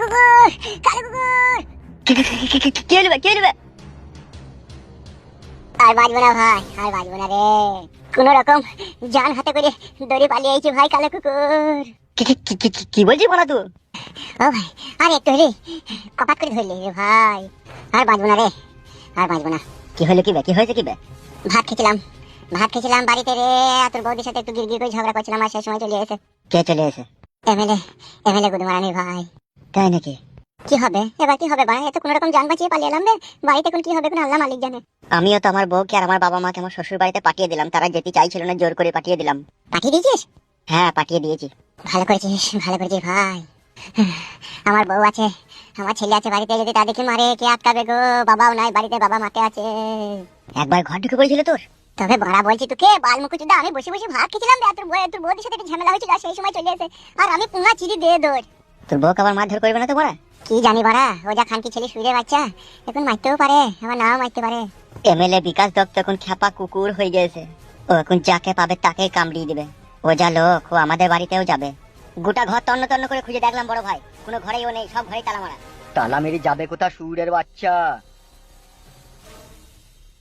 কালো কুকুর কালো কুকুর কি- কি- কি- কি- কি- কে নেবে কে নেবে আর বাঁচবো না ভাই আর বাঁচবো না রে। কোন রকম জান হাতে করে দড়ি ভাই কালো কুকুর। কি- কি- কি- কি- কি- কি বলা তুই ও ভাই আর একটু রে করে ধরলি রে ভাই। আর বাঁচবো না রে আর বাঁচবো না। কি হলো কি বে কি হয়েছে কি বে? ভাত খেয়েছিলাম ভাত খেয়েছিলাম বাড়িতে রে তোর বৌদির সাথে একটু গিরগির করে ঝগড়া করছিলাম আর সেই সময় চলে এসে কে চলে এসে এমএলএ এমএলএ গুদমারানির ভাই। তাই নাকি? কি হবে? এবার কি হবে ভাই এত কোনো রকম জান বাঁচিয়ে পালিয়ে এলাম রে। বাড়িতে এখন কি হবে কোন আল্লাহ মালিক জানে। আমিও তো আমার বউকে আর আমার বাবা মাকে আমার শ্বশুর বাড়িতে পাঠিয়ে দিলাম। তারা যেতে চাইছিল না জোর করে পাঠিয়ে দিলাম। পাঠিয়ে দিয়েছিস? হ্যাঁ পাঠিয়ে দিয়েছি। ভালো করেছিস ভালো করেছিস ভাই। আমার বউ আছে আমার ছেলে আছে বাড়িতে যদি তাদেরকে মারে কে আটকাবে গো? বাবাও নাই বাড়িতে বাবা মাকে আছে। একবার ঘর ঢুকে পড়েছিল তোর? তবে বড়া বলছি তোকে বালমুখু চুদা আমি বসে বসে ভাত খেয়েছিলাম রে, তোর বউ তোর বউদের সাথে একটু ঝামেলা হয়েছিল আর সেই সময় চলে এসে। আর আমি পুঙ্গা চিড়ি দিয়ে দৌড়। তোর বউকে আবার মারধর করবে না তো বড়া? কি জানি বড়া ও যা খানকি ছেলে শুয়ে বাচ্চা এখন মারতেও পারে আবার নাও মারতে পারে। এমএলএ বিকাশ দত্ত এখন খ্যাপা কুকুর হয়ে গেছে। ও এখন যাকে পাবে তাকেই কামড়িয়ে দিবে। ও যা লোক ও আমাদের বাড়িতেও যাবে। গোটা ঘর তন্ন তন্ন করে খুঁজে দেখলাম বড় ভাই। কোনো ঘরেই ও নেই সব ঘরেই তালা মারা। তালা মেরে যাবে কোথা সুরের বাচ্চা?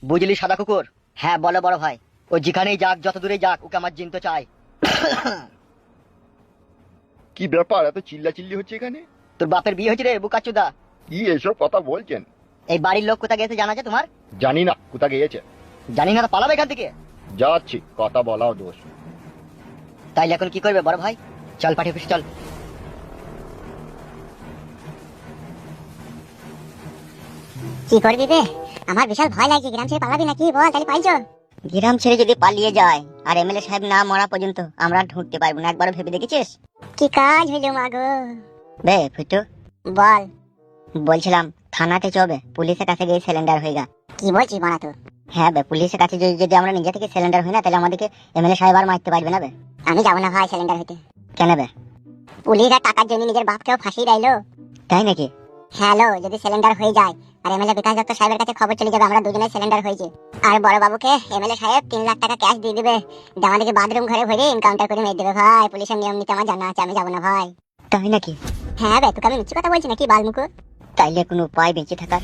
বুঝলি সাদা কুকুর? হ্যাঁ বলো বড় ভাই। ও যেখানেই যাক যত দূরে যাক ওকে আমার জিনতে চাই। কি ব্যাপার? এত চিল্লা চিল্লি হচ্ছে এখানে? তোর বাপের বিয়ে হয়েছে রে বুকাচুদা কি এসব কথা বলছেন? এই বাড়ির লোক কোথা গেছে জানা আছে তোমার? জানি না কোথা গিয়েছে? জানি না তো পালাবে এখান থেকে। যাচ্ছি কথা বলাও দোষ তাইলে এখন কি করবে বড় ভাই? চল পাঠিয়ে অফিসে চল। কি করবি বে? আমার বিশাল ভয় লাগছে গ্রাম ছেড়ে পালাবি নাকি? বল তাহলে পাইছো গ্রাম ছেড়ে যদি পালিয়ে যায় আর এমএলএ সাহেব না মরা পর্যন্ত আমরা ঢুকতে পারব না একবার ভেবে দেখেছিস? কি কাজ হইল মাগো বে ফুটু। বল। বলছিলাম থানাতে চবে পুলিশের কাছে গিয়ে সিলিন্ডার হয়ে গা কি বলছিস মারা তো? হ্যাঁ বে পুলিশের কাছে যদি যদি আমরা নিজে থেকে সিলিন্ডার হই না তাহলে আমাদেরকে এমএলএ সাহেব আর মারতে পারবে না বে। আমি যাব না ভাই সিলিন্ডার হইতে। কেন বে? পুলিশ আর টাকার জন্য নিজের বাপকেও ফাঁসি রাইলো তাই নাকি? হ্যালো যদি সিলিন্ডার হয়ে যায় আর এমএলএ বিকাশ দত্ত সাহেবের কাছে খবর চলে যাবে আমরা দুজনে সিলিন্ডার হয়েছে। আর বড় বাবুকে এমএলএ সাহেব তিন লাখ টাকা ক্যাশ দিয়ে দিবে। আমাদেরকে বাথরুম ঘরে ভরে এনকাউন্টার করে মেরে দেবে ভাই। পুলিশের নিয়ম নীতি আমার জানা আছে আমি যাব না ভাই। তাই নাকি? হ্যাঁ বে তোকে আমি মিথ্যে কথা বলছি নাকি বালমুকু? তাইলে কোনো উপায় বেঁচে থাকার?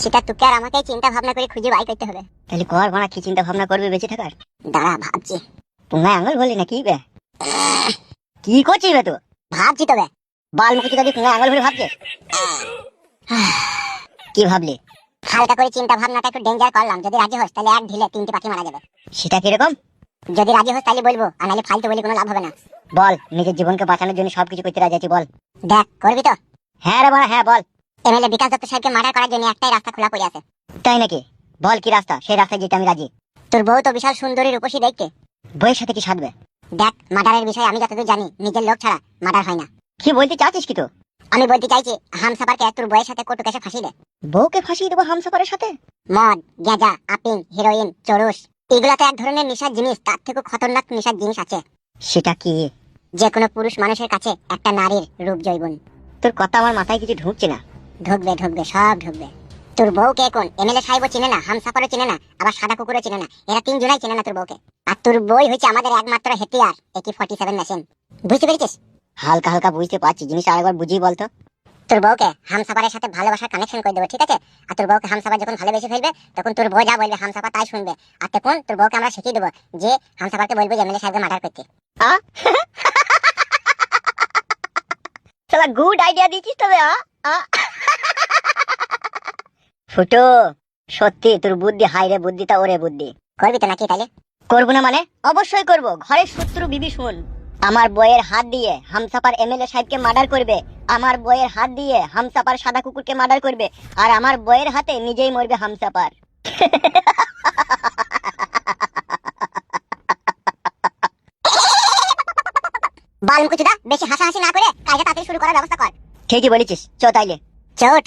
সেটা তোকে আর আমাকে চিন্তা ভাবনা করে খুঁজে বাই করতে হবে। তাহলে কর মানা কি চিন্তা ভাবনা করবে বেঁচে থাকার? দাঁড়া ভাবছি। পুঙ্গায় আঙুল বলি নাকি বে? কি করছিস বে তো ভাবছি তবে বাল মুখে যদি পুঙ্গায় আঙুল ভরে ভাবছে? কি ভাবলি? হালকা করে চিন্তা ভাবনাটা একটু ডেঞ্জার করলাম। যদি রাজি হোস তাহলে এক ঢিলে তিনটে পাখি মারা যাবে। সেটা কীরকম? যদি রাজি হোস তাহলে বলব আর নাহলে ফালতু বলে কোনো লাভ হবে না। বল নিজের জীবনকে বাঁচানোর জন্য সবকিছু করতে রাজি আছি বল। দেখ করবি তো? হ্যাঁ রে বড়া হ্যাঁ বল। এমএলএ বিকাশ দত্ত সাহেবকে মার্ডার করার জন্য একটাই রাস্তা খোলা পড়ে আছে। তাই নাকি? বল কি রাস্তা? সেই রাস্তায় যেতে আমি রাজি। তোর বউ তো বিশাল সুন্দরী রূপসী দেখতে। বইয়ের সাথে কি সাধবে? দেখ মার্ডারের বিষয়ে আমি যতদূর জানি নিজের লোক ছাড়া মার্ডার হয় না। কি বলতে চাচ্ছিস কি তো আমি বলতে চাইছি হামসাফারকে তোর বউয়ের সাথে কটু কেসে ফাঁসি দে। বউকে ফাঁসিয়ে দেবো হামসাফারের সাথে? মদ গেঁজা আপিং হিরোইন চরুস এগুলো তো এক ধরনের নেশার জিনিস তার থেকে খতরনাক নেশার জিনিস আছে। সেটা কি? যে কোনো পুরুষ মানুষের কাছে একটা নারীর রূপ জৈবন। তোর কথা আমার মাথায় কিছু ঢুকছে না। ঢুকবে ঢুকবে সব ঢুকবে। তোর বউকে এখন এমএলএ সাহেবও চিনে না হামসাফারও চিনে না আবার সাদা কুকুরও চিনে না। এরা তিনজনাই চিনে না তোর বউকে। আর তোর বই হচ্ছে আমাদের একমাত্র হেতিয়ার একি ফর্টি সেভেন মেশিন বুঝতে পেরেছিস? হালকা হালকা বুঝতে পারছি জিনিসটা আরেকবার বুঝিয়ে বলতো তোর বউকে হামসাফারের সাথে ভালোবাসার কানেকশন করে দেবো ঠিক আছে? আর তোর বউকে হামসাফার যখন ভালোবেসে ফেলবে তখন তোর বউ যা বলবে হামসাফার তাই শুনবে। আর তখন তোর বউকে আমরা শিখিয়ে দেবো যে হামসাফারকে বলব যে এমএলএ সাহেবকে মার্ডার করতে। শালা গুড আইডিয়া দিয়েছিস তবে। ফুটো সত্যি তোর বুদ্ধি হাই রে বুদ্ধিটা ওরে বুদ্ধি। করবি তো নাকি তাহলে করব না মানে? অবশ্যই করব। ঘরের শত্রু বিবি শুন আমার বইয়ের হাত দিয়ে হামসাপার এমএলএ সাহেবকে মার্ডার করবে। আমার বইয়ের হাত দিয়ে হামসাপার সাদা কুকুরকে মার্ডার করবে। আর আমার বইয়ের হাতে নিজেই মরবে হামসাপার বালমুকুচুদা বেশি হাসাহাসি না করে কাজটা তাড়াতাড়ি শুরু করার ব্যবস্থা কর। ঠিকই বলেছিস চ তাইলে। চোট।